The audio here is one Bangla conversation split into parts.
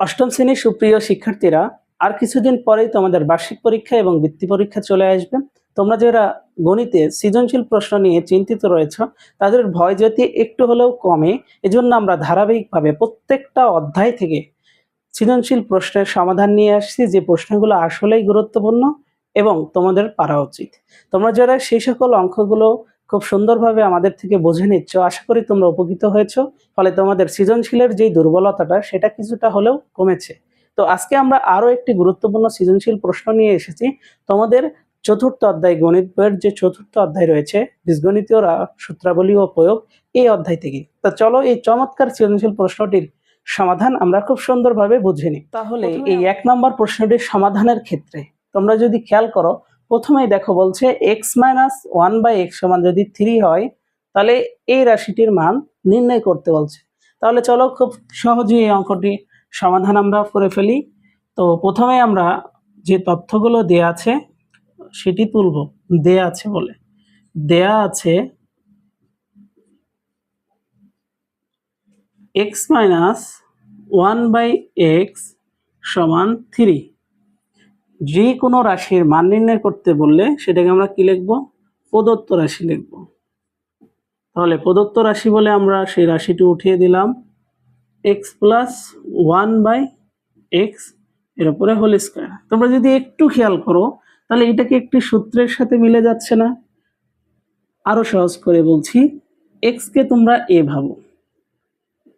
অষ্টম শ্রেণির সুপ্রিয় শিক্ষার্থীরা, আর কিছুদিন পরেই তোমাদের বার্ষিক পরীক্ষা এবং বৃত্তি পরীক্ষা চলে আসবে। তোমরা যারা গণিতে সৃজনশীল প্রশ্ন নিয়ে চিন্তিত রয়েছ, তাদের ভয় যদি একটু হলেও কমে। এজন্য আমরা ধারাবাহিকভাবে প্রত্যেকটা অধ্যায় থেকে সৃজনশীল প্রশ্নের সমাধান নিয়ে আসছি, যে প্রশ্নগুলো আসলেই গুরুত্বপূর্ণ এবং তোমাদের পারা উচিত। তোমরা যারা সেই সকল অঙ্কগুলো খুব সুন্দরভাবে আমাদের থেকে বুঝে নিচ্ছ। আশা করি তোমরা উপকৃত হয়েছো। ফলে তোমাদের সৃজনশীলের যেই দুর্বলতাটা সেটা কিছুটা হলেও কমেছে। তো আজকে আমরা আরও একটি গুরুত্বপূর্ণ সৃজনশীল প্রশ্ন নিয়ে এসেছি। তোমাদের চতুর্থ অধ্যায় গণিত বইয়ের যে চতুর্থ অধ্যায় রয়েছে বীজগণিতীয় সূত্রাবলী ও প্রয়োগ এই অধ্যায় থেকে। তো চলো এই চমৎকার সৃজনশীল প্রশ্নটির সমাধান আমরা খুব সুন্দরভাবে বুঝে নিই। তাহলে এই এক নম্বর প্রশ্নটির সমাধানের ক্ষেত্রে তোমরা যদি খেয়াল করো প্রথমেই দেখো বলছে x minus one by x সমান যদি থ্রি হয়, তাহলে এই রাশিটির মান নির্ণয় করতে বলছে। তাহলে চলো খুব সহজেই এই অঙ্কটি সমাধান আমরা করে ফেলি। তো প্রথমে আমরা যে তথ্যগুলো দেয়া আছে, সেটি তুলব। দেয়া আছে বলে। দেয়া আছে x minus one by x সমান থ্রি যে কোনো রাশির মান নির্ণয় করতে বললে সেটাকে আমরা কি লিখব? প্রদত্ত রাশি লিখব। তাহলে প্রদত্ত রাশি বলে আমরা সেই রাশিটি উঠিয়ে দিলাম। এক্স প্লাস ওয়ান বাই এক্সের উপরে হোল স্কোয়ার তোমরা যদি একটু খেয়াল করো, তাহলে এটাকে একটি সূত্রের সাথে মিলে যাচ্ছে না। আরও সহজ করে বলছি এক্সকে তোমরা এ ভাবো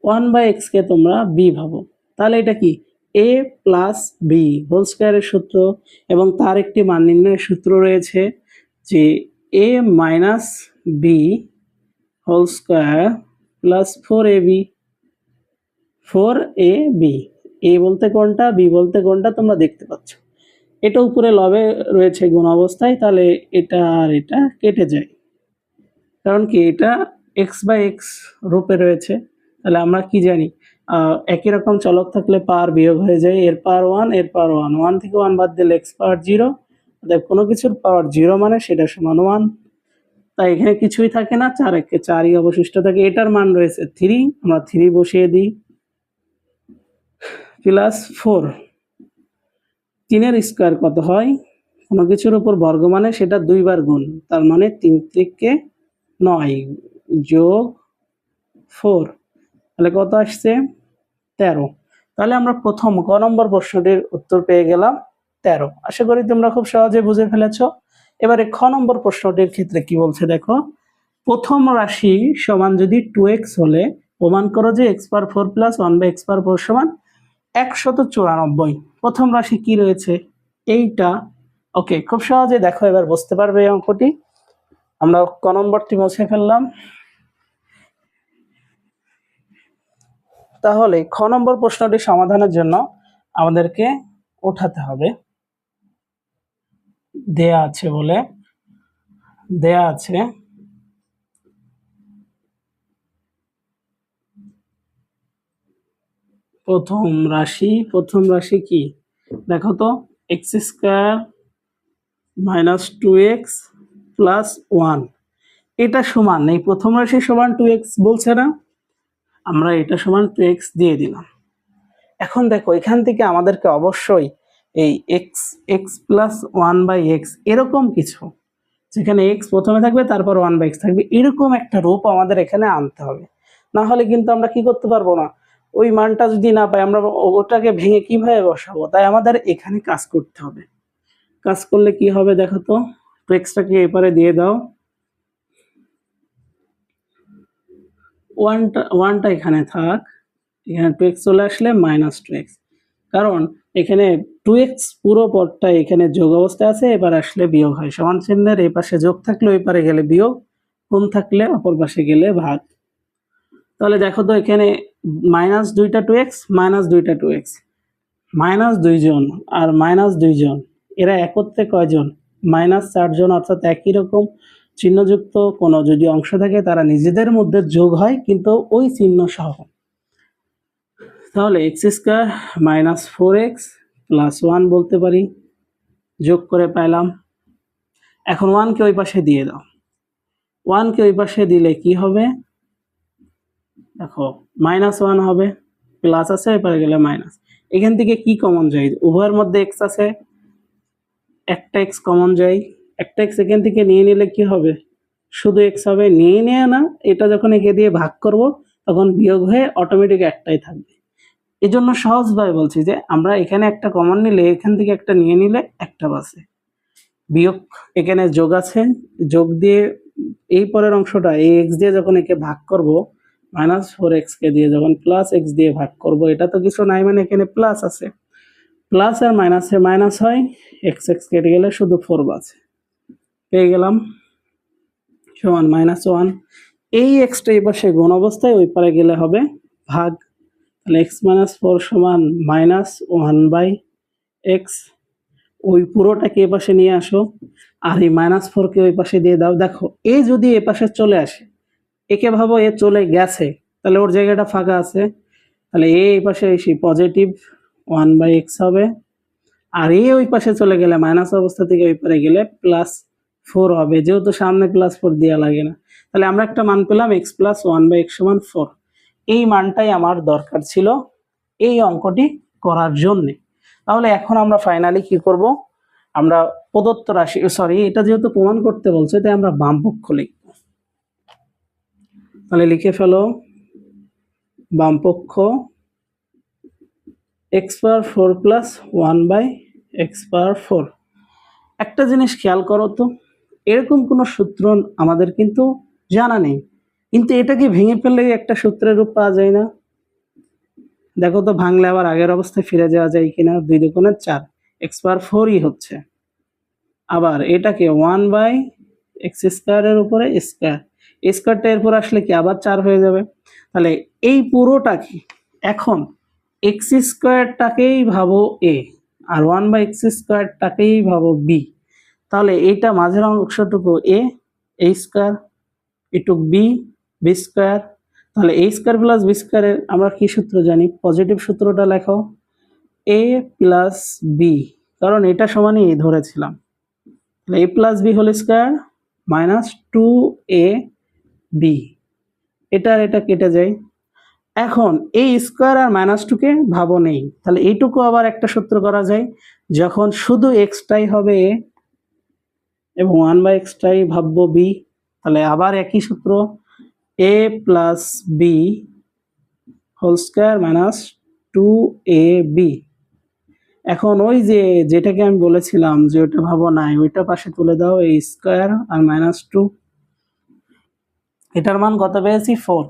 ওয়ান বাই এক্সকে তোমরা বি ভাবো। তাহলে এটা কি? এ প্লাস বি হোল স্কোয়ারের সূত্র, এবং তার একটি মান নির্ণয়ের সূত্র রয়েছে যে a minus b whole square plus four a b four a b a বলতে কোনটা বি বলতে কোনটা তোমরা দেখতে পাচ্ছ। এটা উপরে লবে রয়েছে গুণ অবস্থায়, তাহলে এটা আর এটা কেটে যায়। কারণ কি, এটা এক্স বাই এক্স রূপে রয়েছে। তাহলে আমরা কি জানি? একই রকম চলক থাকলে পাওয়ার বিয়োগ হয়ে যায়। এর পাওয়ার ওয়ানের পার ওয়ান ওয়ান থেকে ওয়ান বাদ দিলে এক্স পাওয়ার জিরো অর্থাৎ কোনো কিছুর পাওয়ার জিরো মানে সেটা সমান ওয়ান তাই এখানে কিছুই থাকে না, চার একে চারই অবশিষ্ট থাকে। এটার মান রয়েছে থ্রি আমরা থ্রি বসিয়ে দিই। প্লাস ফোর তিনের স্কোয়ার কত হয়? কোনো কিছুর উপর বর্গ মানে সেটা দুইবার গুণ। তার মানে তিন থেকে নয় যোগ ফোর তাহলে কত আসছে? তেরো। তাহলে আমরা প্রথম ক নম্বর প্রশ্নটির উত্তর পেয়ে গেলাম তেরো। আশা করি তোমরা খুব সহজে বুঝে ফেলেছ। এবারে খ নম্বর প্রশ্নটির ক্ষেত্রে কি বলছে দেখো, প্রথম রাশি সমান যদি টু এক্স হলে প্রমাণ করো যে x per four plus one by x per four সমান একশত চুরানব্বই। প্রথম রাশি কি রয়েছে? এইটা। ওকে খুব সহজে দেখো, এবার বুঝতে পারবে এই অঙ্কটি। আমরা ক নম্বরটি মুছে ফেললাম। তাহলে খ নম্বর প্রশ্নটি সমাধানের জন্য আমাদেরকে ওঠাতে হবে। দেয়া আছে বলে। দেয়া আছে। প্রথম রাশি প্রথম রাশি কি? দেখো তো, x square minus two x plus one. এটা সমান, এই প্রথম রাশি সমান টু এক্স বলছে না? আমরা এটা সমান টু এক্স দিয়ে দিলাম। এখন দেখো, এখান থেকে আমাদেরকে অবশ্যই এই x x plus one by x এরকম কিছু, যেখানে এক্স প্রথমে থাকবে, তারপর ওয়ান বাই এক্স থাকবে, এরকম একটা রূপ আমাদের এখানে আনতে হবে। না হলে কিন্তু আমরা কি করতে পারব না? ওই মানটা যদি না পাই, আমরা ওটাকে ভেঙে কীভাবে বসাবো? তাই আমাদের এখানে কাজ করতে হবে। কাজ করলে কি হবে দেখো তো? এক্সটাকে এপারে দিয়ে দাও। ওয়ানটা ওয়ানটা এখানে থাক। এখানে টু এক্স চলে আসলে মাইনাস টু এক্স কারণ এখানে টু এক্স পুরো পদটা এখানে যোগ অবস্থায় আছে, এবার আসলে বিয়োগ হয়। সমান চিহ্নের এই পাশে যোগ থাকলে ওই পারে গেলে বিয়োগ, গুণ থাকলে অপর পাশে গেলে ভাগ। তাহলে দেখো তো এখানে মাইনাস দুইটা টু এক্স মাইনাস দুইটা টু এক্স মাইনাস দুইজন আর মাইনাস দুইজন, এরা একত্রে কয়জন? মাইনাস চারজন, অর্থাৎ একই রকম। চিহ্নযুক্ত কোনো যদি অংশ থাকে, তারা নিজেদের মধ্যে যোগ হয়, কিন্তু ওই চিহ্ন সহ। তাহলে x square minus four x plus one বলতে পারি, যোগ করে পাইলাম। এখন ওয়ানকে ওই পাশে দিয়ে দাও। ওয়ানকে ওই পাশে দিলে কি হবে? দেখো, মাইনাস ওয়ান হবে, প্লাস আছে এপারে গেলে মাইনাস। এখান থেকে কি কমন যায়? উভয়ের মধ্যে এক্স আছে, একটা এক্স কমন যায়। একটা এক্স এখান থেকে নিয়ে নিলে কি হবে? শুধু এক্স হবে, নিয়ে নেয় না, এটা যখন একে দিয়ে ভাগ করব, তখন বিয়োগ হয়ে অটোমেটিক একটাই থাকবে। এই জন্য সহজভাবে বলছি যে, আমরা এখানে একটা কমন নিলে, এখান থেকে একটা নিয়ে নিলে একটা বাসে। বিয়োগ এখানে যোগ আছে, যোগ দিয়ে এই পরের অংশটা, এই এক্স দিয়ে যখন একে ভাগ করব মাইনাস ফোর এক্স কে দিয়ে যখন প্লাস এক্স দিয়ে ভাগ করব, এটা তো কিছু নাই মানে এখানে প্লাস আছে। প্লাস আর মাইনাসে মাইনাস হয় এক্স এক্স কেটে গেলে শুধু ফোর বাজে পেয়ে গেলাম। সমান মাইনাস ওয়ান এই এক্সটা এই পাশে গুণ অবস্থায় ওই পারে গেলে হবে ভাগ। তাহলে এক্স মাইনাস ফোর সমান মাইনাস ওয়ান বাই এক্স ওই পুরোটাকে এ পাশে নিয়ে আসো। আর এই মাইনাস ফোরকে ওই পাশে দিয়ে দাও। দেখো, এ যদি এ পাশে চলে আসে, একে ভাবো এ চলে গেছে। তাহলে ওর জায়গাটা ফাঁকা আছে। তাহলে এ এই পাশে এসে পজিটিভ ওয়ান বাই এক্স হবে। আর এ ওই পাশে চলে গেলে মাইনাস অবস্থা থেকে ওই পারে গেলে প্লাস ফোর হবে, যেহেতু সামনে প্লাস ফোর দেওয়া লাগে না। তাহলে আমরা একটা মান পেলাম x plus one by x সমান ফোর এই মানটাই আমার দরকার ছিল এই অঙ্কটি করার জন্যে। তাহলে এখন আমরা ফাইনালি কি করব? আমরা প্রদত্ত রাশি সরি এটা যেহেতু প্রমাণ করতে বলছে, তাই আমরা বাম পক্ষ লিখব। তাহলে লিখে ফেলো, বাম পক্ষ x power four plus one by x power four একটা জিনিস খেয়াল করো তো এরকম কোনো সূত্র আমাদের কিন্তু জানা নেই। কিন্তু এটাকে ভেঙে ফেললে একটা সূত্রের রূপ পাওয়া যায় না। দেখো তো, ভাঙলে আবার আগের অবস্থায় ফিরে যাওয়া যায় কিনা? দুই দুগুণের চার। এক্স পাওয়ার ফোরই হচ্ছে। আবার এটাকে ওয়ান বাই এক্স স্কোয়ারের উপরে স্কোয়ার স্কোয়ারটা এরপর আসলে কি? আবার চার হয়ে যাবে। তাহলে এই পুরোটা কি এখন এক্স স্কোয়ারটাকেই ভাবো এ আর ওয়ান বাই এক্স স্কোয়ারটাকেই ভাবো বি তাহলে এইটা মাঝের অংশটুকু এ এ স্কোয়ার, এটুক বি বি স্কোয়ার। তাহলে এ স্কোয়ার প্লাস বি স্কোয়ারের আমরা কি সূত্র জানি? পজিটিভ সূত্রটা লেখো। এ প্লাস বি, কারণ এটা সমানই এ ধরেছিলাম। তাহলে a plus b whole square minus two a b. এটা আর এটা কেটে যায়। এখন এই স্কোয়ার আর মাইনাস টুকে ভাবো নেই। তাহলে এইটুকু আবার একটা সূত্র করা যায়। যখন শুধু এক্সটাই হবে এবং ওয়ান বাই এক্সটাই ভাববো বি, তাহলে আবার একই সূত্র, a plus b whole square minus two a b. এখন ওই যে, যেটাকে আমি বলেছিলাম যে ওটা ভাবো নাই, ওইটা পাশে তুলে দাও এই স্কোয়ার আর মাইনাস টু। এটার মান কত পেয়েছি? ফোর।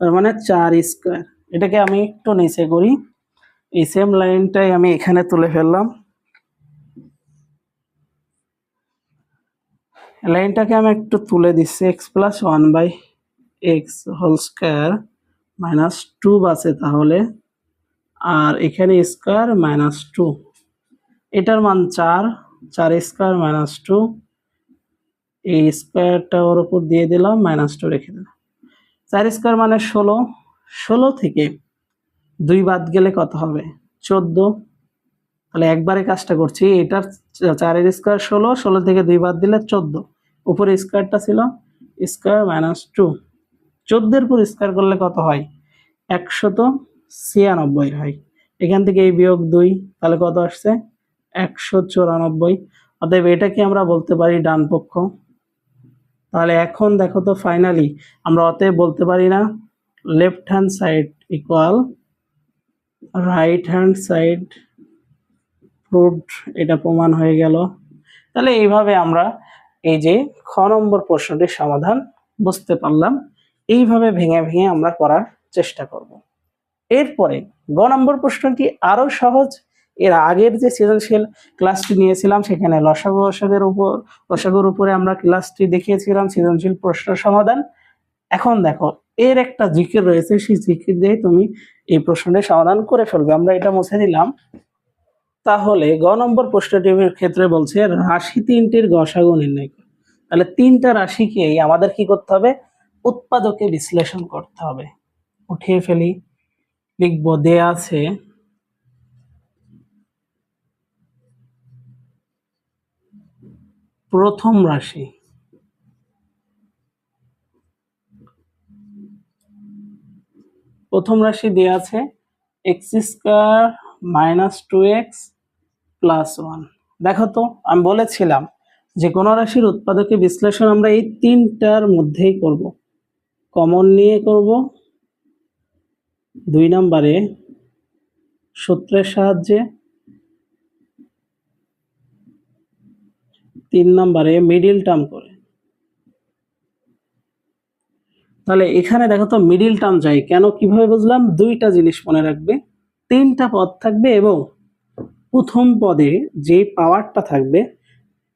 তার মানে চার স্কোয়ার। এটাকে আমি একটু নিচে করি। এই সেম লাইনটাই আমি এখানে তুলে ফেললাম। লাইনটাকে আমি একটু তুলে দিচ্ছি x plus one by x whole square minus two বাসে তাহলে, আর এখানে স্কোয়ার মাইনাস টু এটার মান চার চার স্কোয়ার মাইনাস টু এই স্কোয়ারটা ওর উপর দিয়ে দিলাম মাইনাস টু রেখে দিলাম। চার স্কোয়ার মানে ষোলো ষোলো থেকে দুই বাদ গেলে কত হবে? চোদ্দ। তাহলে একবারে কাজটা করছি। এটার চারের স্কোয়ার ষোলো ষোলো থেকে দুই বাদ দিলে চোদ্দ। উপরে স্কোয়ারটা ছিল স্কোয়ার মাইনাস টু চোদ্দোর পর স্কোয়ার করলে কত হয়? একশত ছিয়ানব্বই হয়। এখান থেকে এই বিয়োগ দুই, তাহলে কত আসছে? একশো চুরানব্বই। অতএব এটাকে আমরা বলতে পারি ডান পক্ষ। তাহলে এখন দেখো তো ফাইনালি আমরা অতএব বলতে পারি না left hand side equal right hand side proved এটা প্রমাণ হয়ে গেল। তাহলে এইভাবে আমরা এই যে খ নম্বর প্রশ্নটির সমাধান বুঝতে পারলাম। এইভাবে ভেঙে ভেঙে আমরা করার চেষ্টা করব। এরপরে গ নম্বর প্রশ্নটি আরও সহজ। এর আগের যে সৃজনশীল ক্লাসটি নিয়েছিলাম, সেখানে লসাগু রসাগের উপর রসাগুর উপরে আমরা ক্লাসটি দেখিয়েছিলাম, সৃজনশীল প্রশ্ন সমাধান। এখন দেখো, এর একটা জিকির রয়েছে, সেই জিকির দিয়ে তুমি এই প্রশ্নটির সমাধান করে ফেলবে। আমরা এটা মুছে দিলাম। তাহলে গ নম্বর প্রশ্নটির ক্ষেত্রে বলছে, রাশি তিনটির গসাগু নির্ণয় করো। তাহলে তিনটা রাশিকেই আমাদের কি করতে হবে? উৎপাদকে বিশ্লেষণ করতে হবে। উঠিয়ে ফেলি, লিখব দেয়া আছে প্রথম রাশি। প্রথম রাশি দেয়া আছে, x square minus two x plus one দেখো তো, আমি বলেছিলাম যে কোনো রাশির উৎপাদকে বিশ্লেষণ আমরা এই তিনটার মধ্যেই করব। কমন নিয়ে করব, দুই নম্বরে সূত্রের সাহায্যে, তিন নম্বরে মিডিল টার্ম করে। তাহলে এখানে দেখো তো মিডিল টার্ম চাই কেন? কীভাবে বুঝলাম? দুইটা জিনিস মনে রাখবে, তিনটা পদ থাকবে এবং প্রথম পদে যে পাওয়ারটা থাকবে,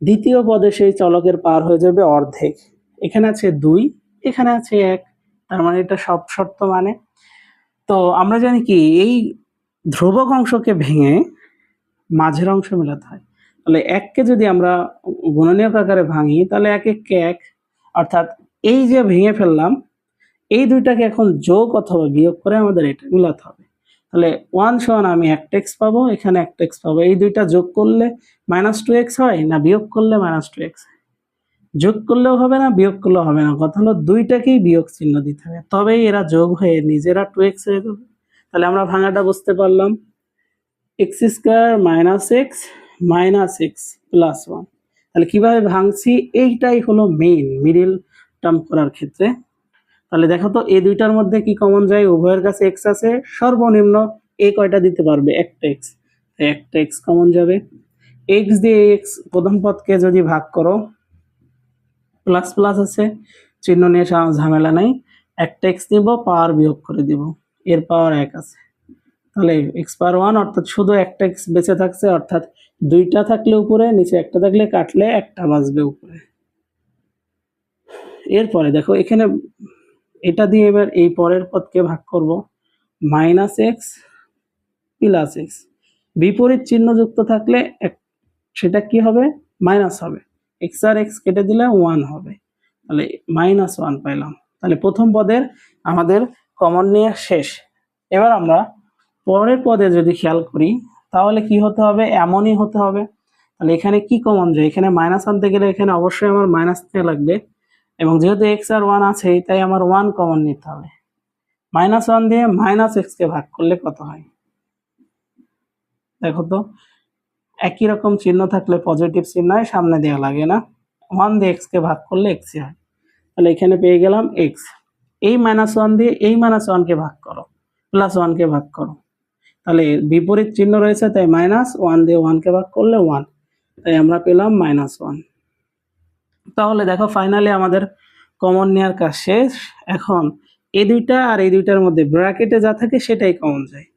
দ্বিতীয় পদে সেই চলকের পার হয়ে যাবে অর্ধেক। এখানে আছে দুই, এখানে আছে এক, তার মানে এটা সব শর্ত মানে। তো আমরা জানি কি, এই ধ্রুবক অংশকে ভেঙে মাঝের অংশ মেলাতে হয়। তাহলে এককে যদি আমরা গুণনীয়ক আকারে ভাঙি, তাহলে এক এককে এক। অর্থাৎ এই যে ভেঙে ফেললাম, এই দুইটাকে এখন যোগ অথবা বিয়োগ করে আমাদের এটা মিলাতে হবে। তাহলে ওয়ান সমান আমি একটা এক্স পাবো, এখানে একটা এক্স পাবো। এই দুইটা যোগ করলে মাইনাস টু এক্স হয় না বিয়োগ করলে মাইনাস টু এক্স যোগ করলেও হবে না, বিয়োগ করলেও হবে না। কথা হলো দুইটাকেই বিয়োগ চিহ্ন দিতে হবে। তবেই এরা যোগ হয়ে নিজেরা টু এক্স হয়ে যাবে। তাহলে আমরা ভাঙাটা বুঝতে পারলাম। X square minus x minus x plus one তাহলে কীভাবে ভাঙছি? এইটাই হলো মেইন মিডিল টার্ম করার ক্ষেত্রে। তাহলে দেখো তো, এই দুইটার মধ্যে কি কমন যায়? উভয়ের কাছে এক্স আছে। সর্বনিম্ন এ কয়টা দিতে পারবে? একটা এক্স একটা এক্স কমন যাবে। এক্স দিয়ে এক্স প্রথম পদকে যদি ভাগ করো প্লাস প্লাস আছে, চিহ্ন নিয়ে ঝামেলা নাই। একটা এক্স নিব পাওয়ার বিয়োগ করে দিব। এর পাওয়ার এক আছে। তাহলে এক্স পাওয়ার ওয়ান অর্থাৎ শুধু একটা এক্স বেঁচে থাকছে, অর্থাৎ দুইটা থাকলে উপরে, নিচে একটা থাকলে কাটলে একটা বাঁচবে উপরে। এরপরে দেখো, এখানে এটা দিয়ে এবার এই পরের পদকে ভাগ করব। মাইনাস এক্স প্লাস এক্স বিপরীত চিহ্ন যুক্ত থাকলে সেটা কি হবে? মাইনাস হবে। এক্স আর এক্স কেটে দিলে ওয়ান হবে। তাহলে মাইনাস ওয়ান পাইলাম। তাহলে প্রথম পদের আমাদের কমন নিয়ে শেষ। এবার আমরা পরের পদে যদি খেয়াল করি, তাহলে কি হতে হবে? এমনই হতে হবে। তাহলে এখানে কি কমন যায় এখানে মাইনাস আনতে গেলে এখানে অবশ্যই আমার মাইনাস থেকে লাগবে। এবং যেহেতু এক্স আর ওয়ান আছে তাই আমার ওয়ান কমন নিতে হবে। মাইনাস ওয়ান দিয়ে মাইনাস এক্সকে ভাগ করলে কত হয়? দেখো তো, একই রকম চিহ্ন থাকলে পজিটিভ চিহ্ন হয়, সামনে দেওয়া লাগে না। ওয়ান দিয়ে এক্সকে ভাগ করলে এক্সই হয়। তাহলে এখানে পেয়ে গেলাম এক্স এই মাইনাস ওয়ান দিয়ে এই মাইনাস ওয়ানকে ভাগ করো প্লাস ওয়ানকে ভাগ করো। তাহলে বিপরীত চিহ্ন রয়েছে, তাই মাইনাস ওয়ান দিয়ে ওয়ানকে ভাগ করলে ওয়ান তাই আমরা পেলাম মাইনাস ওয়ান তাহলে দেখো ফাইনালি আমাদের কমন নেওয়ার কাজ শেষ। এখন এই দুইটা আর এই দুইটার মধ্যে ব্র্যাকেটে যা থাকে সেটাই কমন যায়।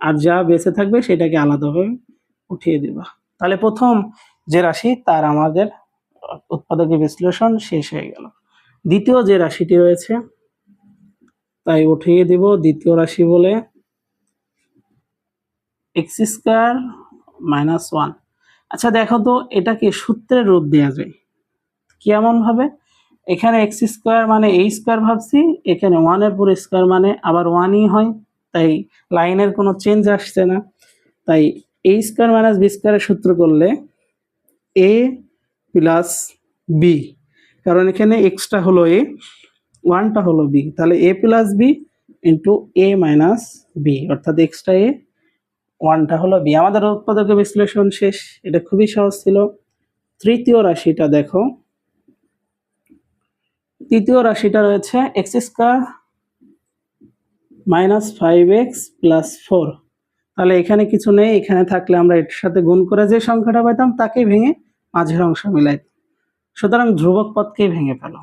আর যা বেঁচে থাকবে সেটাকে আলাদাভাবে উঠিয়ে দিবা। তাহলে প্রথম যে রাশি, তার আমাদের উৎপাদকের বিশ্লেষণ শেষ হয়ে গেল। দ্বিতীয় যে রাশিটি রয়েছে, তাই উঠিয়ে দিব দ্বিতীয় রাশি বলে। এক্স স্কোয়ার মাইনাস ওয়ান আচ্ছা দেখো তো, এটাকে সূত্রের রূপ দেওয়া যায়। কেমন ভাবে? এখানে এক্স স্কোয়ার মানে এই স্কোয়ার ভাবছি, এখানে ওয়ানের পুরো স্কোয়ার মানে আবার ওয়ানই হয়, তাই লাইনের কোনো চেঞ্জ আসছে না। তাই এ স্কোয়ার মাইনাস বি স্কোয়ারের সূত্র করলে এ প্লাস বি কারণ এখানে এক্সটা হলো এ ওয়ানটা হলো বি তাহলে A plus B into A minus B অর্থাৎ এক্সটা এ ওয়ানটা হলো বি। আমাদের উৎপাদকের বিশ্লেষণ শেষ। এটা খুবই সহজ ছিল। তৃতীয় রাশিটা দেখো। তৃতীয় রাশিটা রয়েছে x square minus five x plus four. তাহলে এখানে কিছু নেই। এখানে থাকলে আমরা এটার সাথে গুণ করে যে সংখ্যাটা পাইতাম তাকেই ভেঙে মাঝের অংশ মিলাই সুতরাং ধ্রুবক পদকেই ভেঙে ফেলো।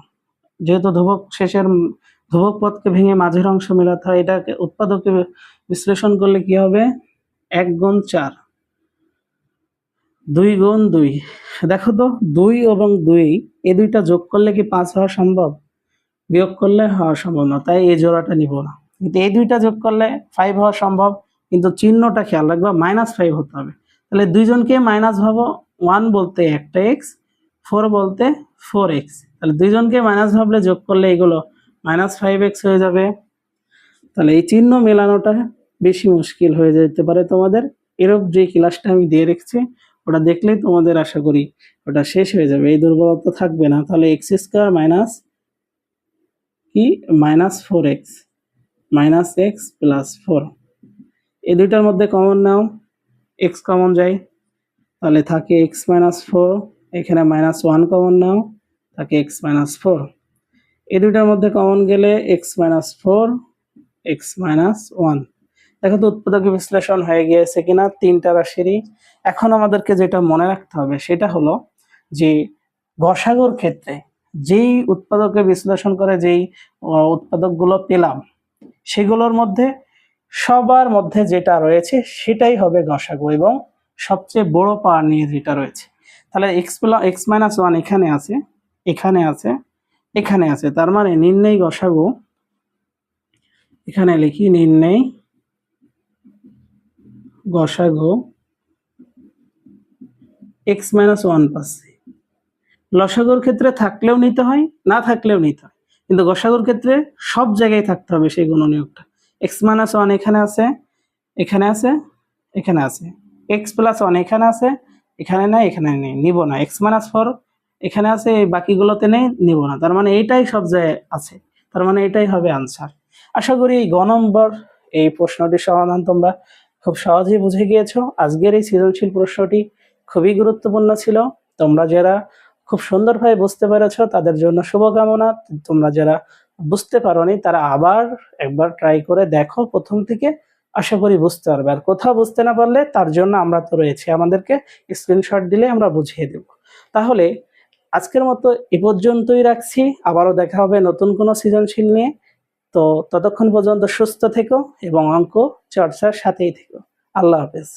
যেহেতু ধ্রুবক শেষের ধ্রুবক পদকে ভেঙে মাঝের অংশ মেলাতে হয়, এটাকে উৎপাদকে বিশ্লেষণ করলে কি হবে? এক গুণ চার। দুই গুণ দুই। দেখো তো, দুই এবং দুই এই দুইটা যোগ করলে কি পাঁচ হওয়া সম্ভব? বিয়োগ করলে হওয়া সম্ভব না, তাই এই জোড়াটা নিব না। কিন্তু এই দুইটা যোগ করলে ফাইভ হওয়া সম্ভব, কিন্তু চিহ্নটা খেয়াল রাখবা মাইনাস ফাইভ হতে হবে। তাহলে দুইজনকে মাইনাস ভাবো ওয়ান বলতে একটা এক্স ফোর বলতে ফোর এক্স তাহলে দুইজনকে মাইনাস ভাবলে যোগ করলে এগুলো মাইনাস ফাইভ এক্স হয়ে যাবে। তাহলে এই চিহ্ন মেলানোটা বেশি মুশকিল হয়ে যেতে পারে তোমাদের। এরূপ যে ক্লাসটা আমি দিয়ে রেখেছি, ওটা দেখলেই তোমাদের আশা করি ওটা শেষ হয়ে যাবে। এই দুর্বলতা থাকবে না। তাহলে এক্স স্কোয়ার মাইনাস কি? Minus four x minus x plus four এই দুইটার মধ্যে কমন নাও। এক্স কমন যায়। তাহলে থাকে এক্স মাইনাস ফোর এখানে মাইনাস ওয়ান কমন নাও। থাকে এক্স মাইনাস ফোর এই দুইটার মধ্যে কমন গেলে x minus four x minus one দেখো তো উৎপাদক বিশ্লেষণ হয়ে গিয়েছে কিনা, তিনটা রাশিরই। এখন আমাদেরকে যেটা মনে রাখতে হবে সেটা হলো যে গসাগর ক্ষেত্রে যেই উৎপাদকে বিশ্লেষণ করে, যেই উৎপাদকগুলো পেলাম, সেগুলোর মধ্যে সবার মধ্যে যেটা রয়েছে সেটাই হবে গসাগু এবং সবচেয়ে বড় পাওয়ার নিয়ে যেটা রয়েছে। তাহলে x plus x minus one এখানে আছে এখানে আছে এখানে আছে। তার মানে নির্ণয় গসাগু, এখানে লিখি নির্ণয় গসাগু এক্স মাইনাস ওয়ান পাচ্ছি লসাগুর ক্ষেত্রে থাকলেও নিতে হয়, না থাকলেও নিতে হয়। কিন্তু গসাগুর ক্ষেত্রে সব জায়গায় থাকতে হবে সেই গুণনীয়কটা। এক্স মাইনাস ওয়ান এখানে আছে এখানে আছে এখানে আছে। এক্স প্লাস ওয়ান এখানে আছে, এখানে নাই, এখানে নেই, নিব না। এক্স মাইনাস ফোর এখানে আছে বাকিগুলোতে নেই, নিব না। তার মানে এইটাই সব জায়গায় আছে। তার মানে এটাই হবে আনসার আশা করি এই গ নম্বর এই প্রশ্নটির সমাধান তোমরা খুব সহজেই বুঝে গিয়েছো। আজকের এই সৃজনশীল প্রশ্নটি খুবই গুরুত্বপূর্ণ ছিল। তোমরা যারা খুব সুন্দরভাবে বুঝতে পেরেছ, তাদের জন্য শুভকামনা। তোমরা যারা বুঝতে পারোনি, তারা আবার একবার ট্রাই করে দেখো। প্রথম থেকে আশা করি বুঝতে পারবে। আর কোথাও বুঝতে না পারলে, তার জন্য আমরা তো রয়েছি। আমাদেরকে স্ক্রিনশট দিলে আমরা বুঝিয়ে দেব। তাহলে আজকের মতো এ পর্যন্তই রাখছি। আবারও দেখা হবে নতুন কোনো সৃজনশীল নিয়ে। তো ততক্ষণ পর্যন্ত সুস্থ থেকো এবং অঙ্ক চর্চার সাথেই থেকো। আল্লাহ হাফেজ।